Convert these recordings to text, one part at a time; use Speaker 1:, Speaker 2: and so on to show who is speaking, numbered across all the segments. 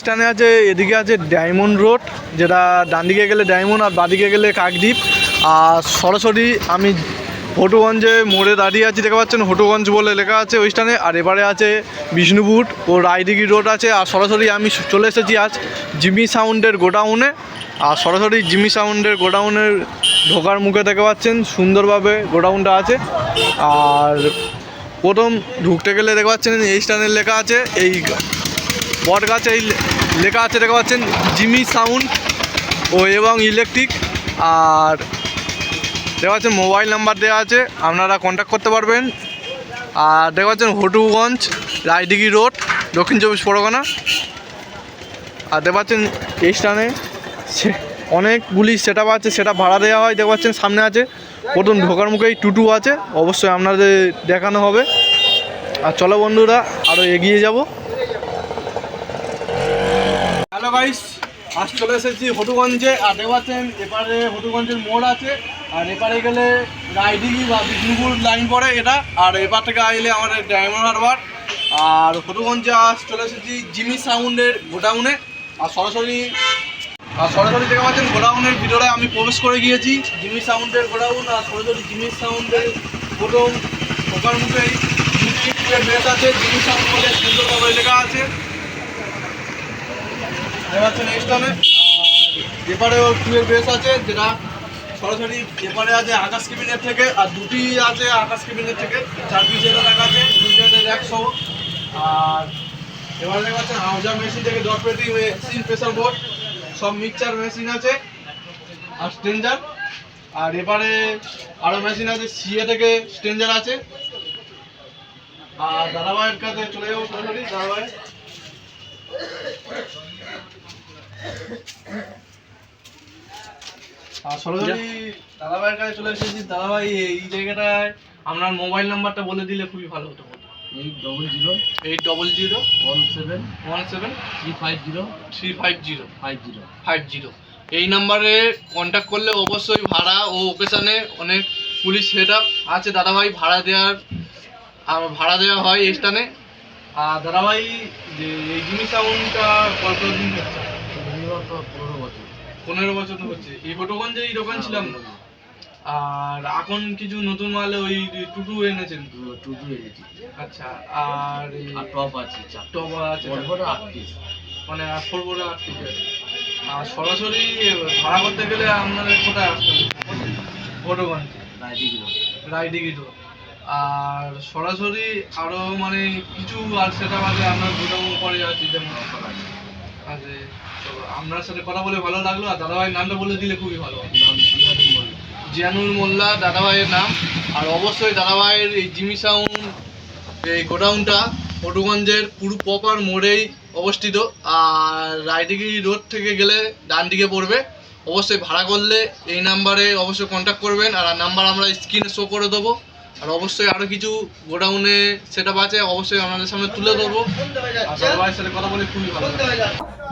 Speaker 1: স্থানে আছে, এদিকে আছে ডায়মন্ড রোড, যেটা ডান দিকে গেলে ডায়মন্ড আর বাদিকে গেলে কাকদ্বীপ। আর সরাসরি আমি হটুগঞ্জে মোড়ে দাঁড়িয়ে আছি, দেখতে পাচ্ছেন হটুগঞ্জ বলে লেখা আছে ওই স্থানে আর এবারে আছে বিষ্ণুপুর ও রায়দিঘি রোড আছে। আর সরাসরি আমি চলে এসেছি আজ জিমি সাউন্ডের গোডাউনে। আর সরাসরি জিমি সাউন্ডের গোডাউনের ঢোকার মুখে দেখতে পাচ্ছেন সুন্দরভাবে গোডাউনটা আছে। আর প্রথম ঢুকতে গেলে দেখতে পাচ্ছেন এই স্থানের লেখা আছে, এই বট গাছে এই লেখা আছে, দেখতে পাচ্ছেন, জিমি সাউন্ড ও এবং ইলেকট্রিক। আর দেখতে পাচ্ছেন, মোবাইল নাম্বার দেওয়া আছে, আপনারা কন্ট্যাক্ট করতে পারবেন। আর দেখতে পাচ্ছেন, হটুগঞ্জ, রায়দিঘি রোড, দক্ষিণ চব্বিশ পরগনা। আর দেখতে পাচ্ছেন, এই স্থানে অনেকগুলি সেট আছে, সেটা ভাড়া দেওয়া হয়, দেখতে পাচ্ছেন, সামনে আছে। প্রথম ঢোকার মুখেই টুটু আছে, অবশ্যই আপনাদের দেখানো হবে। আর চলো বন্ধুরা আরও এগিয়ে যাব। হ্যালো গাইস, আজ চলে এসেছি হটুগঞ্জে। আর দেখতে পাচ্ছেন, এপারে হটুগঞ্জের মোড় আছে, আর এপারে গেলে রাইডিগি বা বিষ্ণুপুর লাইন পড়ে এটা, আর এপার থেকে আইলে আমাদের ডায়মন্ড হারবার। আর হটুগঞ্জে আজ চলে এসেছি জিমি সাউন্ডের গোডাউনে। আর সরাসরি আর সরাসরি দেখতে পাচ্ছেন, গোডাউনের ভিতরে আমি প্রবেশ করে গিয়েছি, জিমি সাউন্ডের গোডাউন, আর সরাসরি জিমি সাউন্ডের ঢোকার মুখেই বেস আছে, জিমি সাউন্ড বলে সুন্দরভাবে লেখা আছে। এই স্থানে। আর এপারেও টুয়ের বেস আছে, যেটা সরাসরি এপারে আছে আকাশ কেবিনের থেকে, আর দুটি আছে আকাশ কেবিনের থেকে। চার পিস এটা আছে দুইটাতে একশো। আর এবারে দেখা যাচ্ছে মেশিন থেকে ডট পেটি প্রেসার বোর্ড সব মিক্সচার মেশিন আছে, আর স্ট্রেঞ্জার আর এবারে আরও মেশিন আছে, সিএ থেকে স্ট্রেঞ্জার আছে। আর দাদাভাইয়ের কাছে চলে যাব সরাসরি, দাদাভাই। দাদাভাইয়ের কাছে চলে এসেছি। দাদাভাই এই জায়গাটায় আপনার মোবাইল নাম্বারটা বলে দিলে খুবই ভালো হতো।
Speaker 2: Eight double zero
Speaker 1: eight double zero
Speaker 2: one seven
Speaker 1: one seven
Speaker 2: three five zero
Speaker 1: three five zero
Speaker 2: five zero
Speaker 1: five zero এই নাম্বারে কন্ট্যাক্ট করলে অবশ্যই ভাড়া ও ওকেশানে অনেক পুলিশ সেট আপ আছে। দাদাভাই ভাড়া দেওয়ার ভাড়া দেওয়া হয় এই স্থানে। আর দাদাভাই যে এই জিনিস সাউন্ডটা হচ্ছে?
Speaker 2: তো পনেরো বছর
Speaker 1: পনেরো বছর হচ্ছে এই ফটোগঞ্জে এই দোকান ছিলাম। না আর এখন কিছু নতুন মালে ওই টুটু এনেছেন।
Speaker 2: টুটু এনেছি।
Speaker 1: আচ্ছা আর
Speaker 2: টপ আছে
Speaker 1: টপ আছে।
Speaker 2: বড় বড় আট পিস
Speaker 1: মানে বড় আট থেকে আর সরাসরি ভাড়া করতে গেলে আপনাদের কোথায় আসতে হবে? ফটোগঞ্জ। রোড আর সরাসরি আরও মানে কিছু আর সেটা বাদে আপনার গোডাউন পরে আছে যেমন আছে চলো আপনার সাথে কথা বলে ভালো লাগল আর দাদাভাইয়ের নামটা বলে দিলে খুবই ভালো।
Speaker 2: নাম
Speaker 1: জিয়ানুল মোল্লা। দাদাভাইয়ের নাম। আর অবশ্যই দাদাভাইয়ের এই জিমি সাউন্ড এই গোডাউনটা পটুগঞ্জের পুরো প্রপার মোড়েই অবস্থিত। আর রায়দিঘি রোড থেকে গেলে ডান দিকে পড়বে। অবশ্যই ভাড়া করলে এই নাম্বারে অবশ্যই কন্ট্যাক্ট করবেন। আর নাম্বার আমরা স্ক্রিনে শো করে দেবো। আর অবশ্যই আরও কিছু গোডাউনে সেট আছে অবশ্যই আপনাদের সামনে তুলে আর দাদাভাইয়ের সাথে কথা বলে খুবই ভালো লাগল।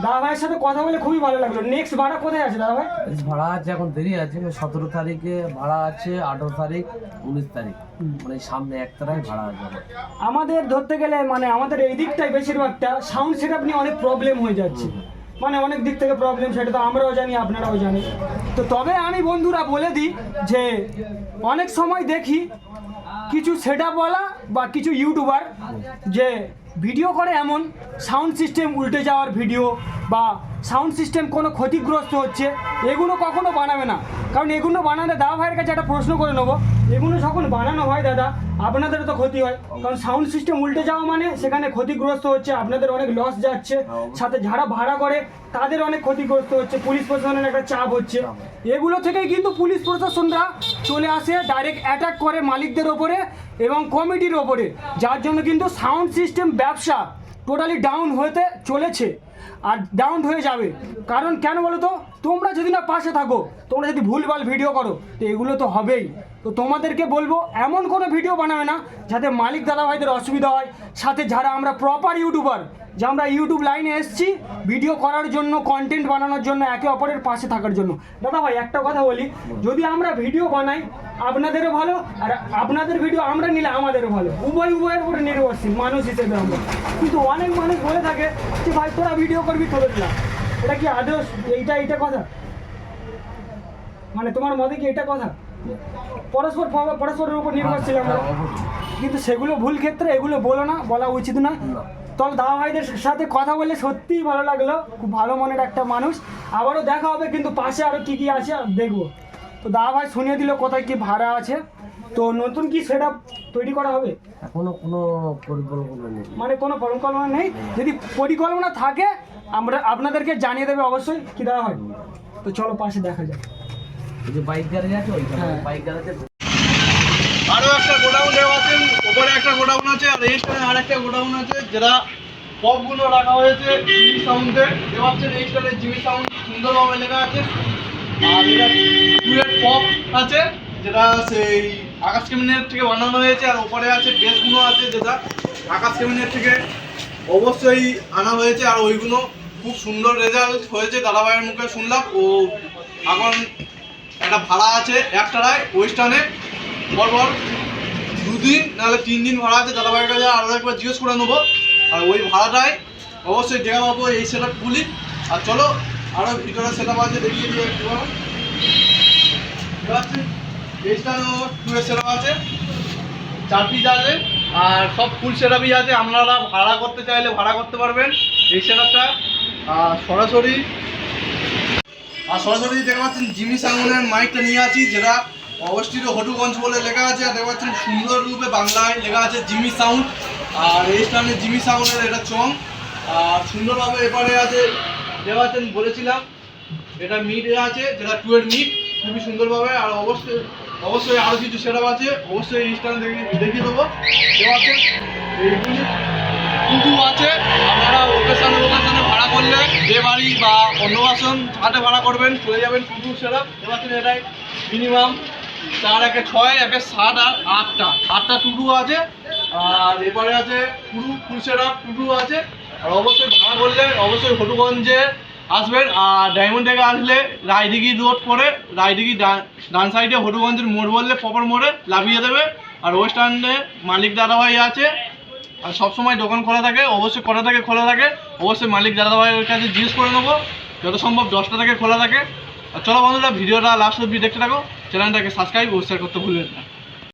Speaker 3: দাদা ভাইয়ের সাথে কথা বলে খুবই ভালো লাগল। নেক্সট ভাড়া কোথায় আছে দাদা ভাই
Speaker 2: ভাড়া আছে এখন দেরি আছে। সতেরো তারিখে ভাড়া আছে আঠারো তারিখ উনিশ তারিখ। মানে সামনে এক তারিখ ভাড়া আছে
Speaker 3: আমাদের ধরতে গেলে মানে আমাদের এই দিকটাই বেশিরভাগটা সাউন্ড সেটআপ নিয়ে অনেক প্রবলেম হয়ে যাচ্ছে। মানে অনেক দিক থেকে প্রবলেম সেটা তো আমরাও জানি আপনারাও জানি তো তবে আমি বন্ধুরা বলে দিই যে অনেক সময় দেখি কিছু সেট আপওয়ালা বা কিছু ইউটিউবার যে ভিডিও করে এমন সাউন্ড সিস্টেম উল্টে যাওয়ার ভিডিও বা সাউন্ড সিস্টেম কোনো ক্ষতিগ্রস্ত হচ্ছে, এগুলো কখনো বানাবে না। কারণ এগুলো বানালে দাদা ভাইয়ের কাছে একটা প্রশ্ন করে নেব। এগুলো যখন বানানো হয় দাদা আপনাদেরও তো ক্ষতি হয়। কারণ সাউন্ড সিস্টেম উল্টে যাওয়া মানে সেখানে ক্ষতিগ্রস্ত হচ্ছে, আপনাদের অনেক লস যাচ্ছে, সাথে যারা ভাড়া করে তাদের অনেক ক্ষতিগ্রস্ত হচ্ছে, পুলিশ প্রশাসনের একটা চাপ হচ্ছে। এগুলো থেকেই কিন্তু পুলিশ প্রশাসনরা চলে আসে ডাইরেক্ট অ্যাটাক করে মালিকদের ওপরে এবং কমিটির ওপরে। যার জন্য কিন্তু সাউন্ড সিস্টেম ব্যবসা টোটালি ডাউন হতে চলেছে। আর ডাউন হয়ে যাবে। কারণ কেন বলো তো তোমরা যদি না পাশে থাকো, তোমরা যদি ভুলভাল ভিডিও করো, তো এগুলো তো হবেই। তো তোমাদেরকে বলব, এমন কোনো ভিডিও বানাবে না, যাতে মালিক দাদা ভাইদের অসুবিধা হয়, সাথে যারা আমরা প্রপার ইউটিউবার যে আমরা ইউটিউব লাইনে এসেছি ভিডিও করার জন্য কন্টেন্ট বানানোর জন্য, একে অপরের পাশে থাকার জন্য। দাদা ভাই, একটা কথা বলি, যদি আমরা ভিডিও বানাই, আপনাদেরও ভালো, আর আপনাদের ভিডিও আমরা নিলে আমাদেরও ভালো। উভয় উভয়ের উপরে নির্ভরশীল, মানুষ হিসেবে আমরা। কিন্তু অনেক মানুষ বলে থাকে যে, ভাই, তোরা ভিডিও করবি, তোদের না এটা কি আদৌ এইটা এইটা কথা? মানে তোমার মতে কি এটা কথা? পরস্পর, পরস্পরের উপর নির্ভরশীল আমরা। কিন্তু সেগুলো ভুল ক্ষেত্রে এগুলো বলো না, বলা উচিত না। তবে দাদা ভাইদের সাথে কথা বলে সত্যিই ভালো লাগল। খুব ভালো মনের একটা মানুষ। আবারও দেখা হবে কিন্তু পাশে আরও কী কী আছে দেখব। তো দাদা ভাই শুনিয়ে দিল কোথায় কি ভাড়া আছে। তো নতুন কি সেটা তৈরি করা হবে?
Speaker 2: এখনও কোনো পরিকল্পনা নেই।
Speaker 3: মানে কোনো পরিকল্পনা নেই? যদি পরিকল্পনা থাকে আমরা আপনাদেরকে জানিয়ে দেবে অবশ্যই কি দেওয়া হয়। তো চলো পাশে দেখা
Speaker 2: যাক। যে বাইক গ্যারেজ আছে ওইখানে। বাইক গ্যারেজে
Speaker 1: আরও একটা গোডাউন দেওয়া আছে, ওপরে একটা গোডাউন আছে, আর এইখানে আর একটা গোডাউন আছে, যেটা পপগুলো রাখা হয়েছে জিমি সাউন্ডে। দেখতে পাচ্ছেন এইখানে জিমি সাউন্ড সুন্দরভাবে লেখা আছে। আর এটা পপ আছে, যেটা সেই আকাশ কেমিনের থেকে বানানো হয়েছে, আর ওপরে আছে বেসগুলো আছে, যেটা আকাশ কেমিনের থেকে অবশ্যই আনা হয়েছে, আর ওইগুলো খুব সুন্দর রেজাল্ট হয়েছে, দাদাভাইয়ের মুখে শুনলাম। ও এখন একটা ভাড়া আছে একটারায় ওয়েস্টার্নে। পরপর দুদিন, নাহলে তিন দিন ভাড়া আছে, দাদাভাইয়ের কাছে আরও একবার জিজ্ঞেস করে নেব। আর ওই ভাড়াটায় অবশ্যই দেখা পাবো এই সেট আপগুলি আর চলো আরও ভিতরে সেট আপ আছে, দেখিয়ে দিয়ে একটু এইখানেও টু এর সেট আছে। চার পিস আছে আর সব ফুল সেট আপই আছে। আপনারা ভাড়া করতে চাইলে ভাড়া করতে পারবেন এই সেট আপটা আর সরাসরি আর সরাসরি দেখতে পাচ্ছেন, জিমি সাউন্ডের মাইকটা নিয়ে আছি, যেটা অবস্থিত হটুগঞ্জ বলে লেখা আছে, আর দেখতে পাচ্ছেন সুন্দর রূপে বাংলায় লেখা আছে জিমি সাউন্ড। আর এই স্থানে জিমি সাউন্ডের এটা চং। আর সুন্দরভাবে এপারে আছে দেখতে পাচ্ছেন বলেছিলাম, এটা মিট আছে, যেটা টুয়ের মিট, খুবই সুন্দরভাবে, আর অবশ্যই অবশ্যই আরও কিছু সেট আছে, অবশ্যই এই স্থানে দেখিয়ে দেখিয়ে দেবো। দেখতে পাচ্ছেন এইগুলি টুটু আছে, আপনারা ওকেশনে ওকেশনে ভাড়া করলে যে বাড়ি বা অন্নবাসন হাটে ভাড়া করবেন, চলে যাবেন টুটু সেরা এবার এটাই মিনিমাম চার একে ছয়, একে সাত আর আটটা। আটটা টুটু আছে, আর এবারে আছে পুরু সেরা টুটু আছে। আর অবশ্যই ভাড়া করলে অবশ্যই হটুগঞ্জে আসবেন, আর ডায়মন্ড থেকে আসলে রায়দিঘি রোড পরে রায়দিঘি ডান সাইডে হটুগঞ্জের মোড় বললে প্রপার মোড়ে লাভিয়ে দেবে। আর ওয়েস্টার্নে মালিক দাদাভাই আছে, আর সবসময় দোকান খোলা থাকে, অবশ্যই কটা থেকে খোলা থাকে, অবশ্যই মালিক দাদাভাইয়ের কাছে জিজ্ঞেস করে নেব। যত সম্ভব দশটা থেকে খোলা থাকে। আর চলো বন্ধুরা, ভিডিওটা লাস্ট অব্দি দেখতে থাকো। চ্যানেলটাকে সাবস্ক্রাইব ও শেয়ার করতে ভুলবেন না।